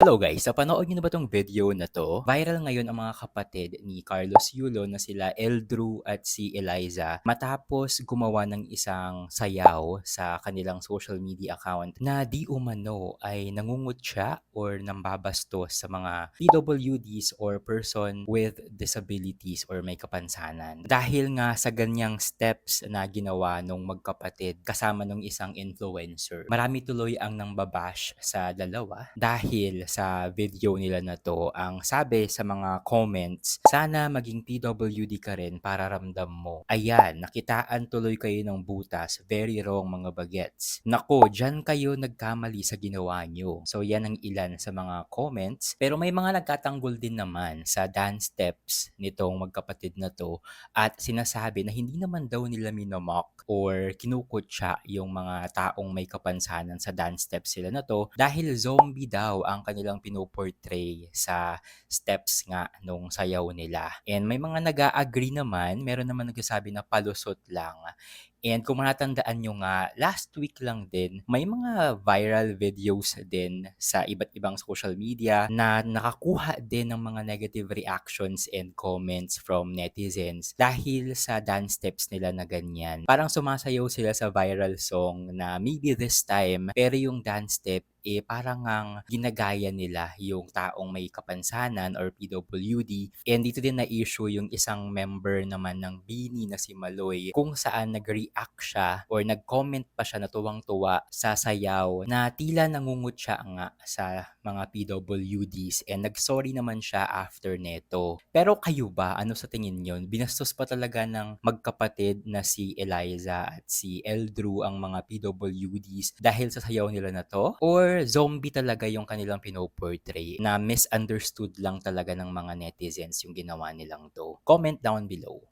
Hello guys, napanood niyo na ba 'tong video na 'to? Viral ngayon ang mga kapatid ni Carlos Yulo na sila Eldrew at si Eliza matapos gumawa ng isang sayaw sa kanilang social media account na di umano ay nangungutya or nambabastos sa mga PWDs or person with disabilities or may kapansanan. Dahil nga sa ganyang steps na ginawa nung magkapatid kasama nung isang influencer, marami tuloy ang nangbabash sa dalawa dahil sa video nila na to, ang sabi sa mga comments, sana maging PWD ka rin para ramdam mo. Ayan, nakitaan tuloy kayo ng butas. Very wrong mga bagets. Nako, dyan kayo nagkamali sa ginawa nyo. So yan ang ilan sa mga comments. Pero may mga nagtatanggol din naman sa dance steps nitong magkapatid na to at sinasabi na hindi naman daw nila minomock or kinukutya yung mga taong may kapansanan sa dance steps sila na to dahil zombie daw ang kanilang pinoportray sa steps nga nung sayaw nila. And may mga nag-agree naman, meron naman nagsasabi na palusot lang. And kung matatandaan nyo nga, last week lang din, may mga viral videos din sa iba't ibang social media na nakakuha din ng mga negative reactions and comments from netizens dahil sa dance steps nila na ganyan. Parang sumasayaw sila sa viral song na maybe this time, pero yung dance step eh parang ang ginagaya nila yung taong may kapansanan or PWD. And dito din na-issue yung isang member naman ng Bini na si Maloy kung saan nag-react siya or nag-comment pa siya na tuwang-tuwa sa sayaw na tila nangungut siya nga sa mga PWDs and nag-sorry naman siya after neto. Pero kayo ba, ano sa tingin nyo? Binastos pa talaga ng magkapatid na si Eliza at si Eldrew ang mga PWDs dahil sa sayaw nila na to? Or zombie talaga yung kanilang pinoportray na misunderstood lang talaga ng mga netizens yung ginawa nilang to? Comment down below.